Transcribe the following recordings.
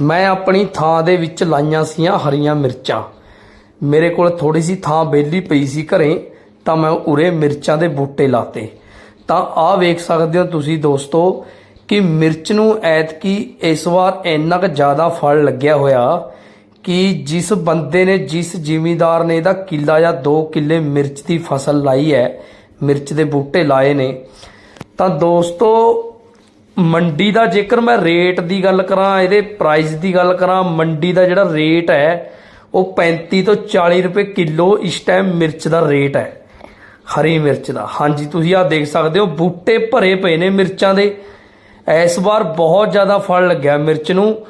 ਮੈਂ ਆਪਣੀ ਥਾਂ ਦੇ ਵਿੱਚ ਲਾਈਆਂ ਸੀਆਂ ਹਰੀਆਂ ਮਿਰਚਾਂ। ਮੇਰੇ ਕੋਲ ਥੋੜੀ ਸੀ ਥਾਂ ਬੇਲੀ ਪਈ ਸੀ ਘਰੇ, ਤਾਂ ਮੈਂ ਉਰੇ ਮਿਰਚਾਂ ਦੇ ਬੂਟੇ ਲਾਤੇ। ਤਾਂ ਆਹ ਵੇਖ ਸਕਦੇ ਹੋ ਤੁਸੀਂ ਦੋਸਤੋ ਕਿ ਮਿਰਚ ਨੂੰ ਐਤਕੀ ਇਸ ਵਾਰ ਇੰਨਾ ਕੁ ਜ਼ਿਆਦਾ ਫਲ ਲੱਗਿਆ ਹੋਇਆ ਕਿ ਜਿਸ ਬੰਦੇ ਨੇ, ਜਿਸ ਜ਼ਿਮੀਂਦਾਰ ਨੇ ਇਹਦਾ ਕਿੱਲਾ ਜਾਂ 2 ਕਿੱਲੇ ਮਿਰਚ ਦੀ ਫਸਲ ਲਾਈ ਹੈ, ਮਿਰਚ ਦੇ ਬੂਟੇ ਲਾਏ ਨੇ। ਤਾਂ ਦੋਸਤੋ ਮੰਡੀ ਦਾ ਜੇਕਰ ਮੈਂ ਰੇਟ ਦੀ ਗੱਲ ਕਰਾਂ, ਇਹਦੇ ਪ੍ਰਾਈਸ ਦੀ ਗੱਲ ਕਰਾਂ, ਮੰਡੀ ਦਾ ਜਿਹੜਾ ਰੇਟ ਹੈ, ਉਹ 35 ਤੋਂ 40 ਰੁਪਏ ਕਿਲੋ ਇਸ ਟਾਈਮ ਮਿਰਚ ਦਾ ਰੇਟ ਹੈ। ਹਰੀ ਮਿਰਚ ਦਾ। ਹਾਂਜੀ, ਤੁਸੀਂ ਆਹ ਦੇਖ ਸਕਦੇ ਹੋ, ਬੂਟੇ ਭਰੇ ਪਏ ਨੇ ਮਿਰਚਾਂ ਦੇ। ਇਸ ਵਾਰ ਬਹੁਤ ਜ਼ਿਆਦਾ ਫਲ ਲੱਗਿਆ ਮਿਰਚ ਨੂੰ।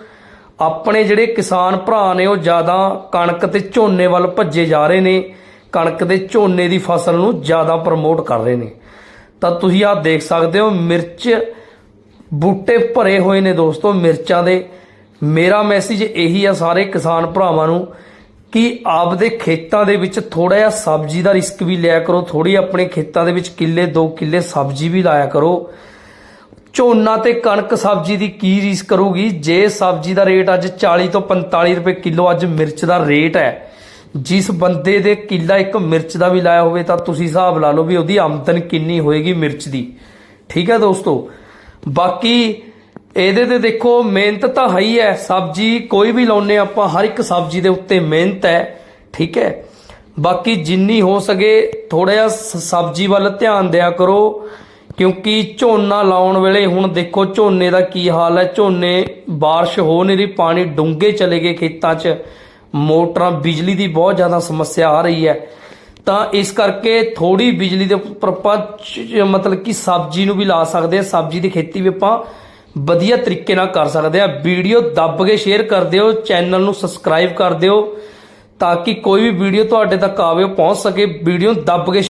ਆਪਣੇ ਜਿਹੜੇ ਕਿਸਾਨ ਭਰਾ ਨੇ, ਉਹ ਜ਼ਿਆਦਾ ਕਣਕ ਤੇ ਝੋਨੇ ਵੱਲ ਭੱਜੇ ਜਾ ਰਹੇ ਨੇ। ਕਣਕ ਦੇ ਝੋਨੇ ਦੀ ਫਸਲ ਨੂੰ ਜ਼ਿਆਦਾ ਪ੍ਰਮੋਟ ਕਰ ਰਹੇ ਨੇ। ਤਾਂ ਤੁਸੀਂ ਆਹ ਦੇਖ ਸਕਦੇ ਹੋ, ਮਿਰਚ ਬੂਟੇ ਭਰੇ ਹੋਏ ਨੇ ਦੋਸਤੋ, ਮਿਰਚਾਂ ਦੇ। ਮੇਰਾ ਮੈਸੇਜ ਇਹੀ ਆ ਸਾਰੇ ਕਿਸਾਨ ਭਰਾਵਾਂ ਨੂੰ ਕਿ ਆਪਦੇ ਖੇਤਾਂ ਦੇ ਵਿੱਚ ਥੋੜਾ ਜਿਹਾ ਸਬਜ਼ੀ ਦਾ ਰਿਸਕ ਵੀ ਲਿਆ ਕਰੋ। ਥੋੜੀ ਆਪਣੇ ਖੇਤਾਂ ਦੇ ਵਿੱਚ ਕਿੱਲੇ 2 ਕਿੱਲੇ ਸਬਜ਼ੀ ਵੀ ਲਾਇਆ ਕਰੋ। ਝੋਨਾ ਤੇ ਕਣਕ ਸਬਜ਼ੀ ਦੀ ਕੀ ਰੀਸ ਕਰੂਗੀ ਜੇ ਸਬਜ਼ੀ ਦਾ ਰੇਟ ਅੱਜ 40 ਤੋਂ 45 ਰੁਪਏ ਕਿਲੋ ਅੱਜ ਮਿਰਚ ਦਾ ਰੇਟ ਹੈ, ਜਿਸ ਬੰਦੇ ਦੇ ਕਿੱਲਾ ਇੱਕ ਮਿਰਚ ਦਾ ਵੀ ਲਾਇਆ ਹੋਵੇ ਤਾਂ ਤੁਸੀਂ ਹਿਸਾਬ ਲਾ ਲਓ ਵੀ ਉਹਦੀ ਆਮਦਨ ਕਿੰਨੀ ਹੋਏਗੀ ਮਿਰਚ ਦੀ। ਠੀਕ ਹੈ ਦੋਸਤੋ? ਬਾਕੀ ਇਹਦੇ ਤੇ ਦੇਖੋ ਮਿਹਨਤ ਤਾਂ ਹੈ ਹੀ ਹੈ ਸਬਜ਼ੀ ਕੋਈ ਵੀ ਲਾਉਨੇ ਆਪਾਂ ਹਰ ਇੱਕ ਸਬਜ਼ੀ ਦੇ ਉੱਤੇ ਮਿਹਨਤ ਹੈ ਠੀਕ ਹੈ ਬਾਕੀ ਜਿੰਨੀ ਹੋ ਸਕੇ ਥੋੜਾ ਜਿਹਾ ਸ- ਸਬਜ਼ੀ ਵੱਲ ਧਿਆਨ ਦਿਆ ਕਰੋ ਕਿਉਂਕਿ ਝੋਨਾ ਲਾਉਣ ਵੇਲੇ ਹੁਣ ਦੇਖੋ ਝੋਨੇ ਦਾ ਕੀ ਹਾਲ ਹੈ ਝੋਨੇ بارش ਹੋ ਨਹੀਂ ਰਹੀ ਪਾਣੀ ਡੂੰਘੇ ਚਲੇ ਗਏ ਖੇਤਾਂ 'ਚ ਮੋਟਰਾਂ ਬਿਜਲੀ ਦੀ ਬਹੁਤ ਜ਼ਿਆਦਾ ਸਮੱਸਿਆ ਆ ਰਹੀ ਹੈ ਤਾਂ ਇਸ ਕਰਕੇ ਥੋੜੀ ਬਿਜਲੀ ਦੇ ਉੱਪਰ ਆਪਾਂ ਮਤਲਬ ਕਿ ਸਬਜ਼ੀ ਨੂੰ ਵੀ ਲਾ ਸਕਦੇ ਆ ਸਬਜ਼ੀ ਦੀ ਖੇਤੀ ਵੀ ਆਪਾਂ ਵਧੀਆ ਤਰੀਕੇ ਨਾਲ ਕਰ ਸਕਦੇ ਆ ਵੀਡੀਓ ਦੱਬ ਕੇ ਸ਼ੇਅਰ ਕਰ ਦਿਓ ਚੈਨਲ ਨੂੰ ਸਬਸਕ੍ਰਾਈਬ ਕਰ ਦਿਓ, ਤਾਂ ਕਿ ਕੋਈ ਵੀ ਵੀਡੀਓ ਤੁਹਾਡੇ ਤੱਕ ਆਵੇ ਪਹੁੰਚ ਸਕੇ। ਵੀਡੀਓ ਦੱਬ ਕੇ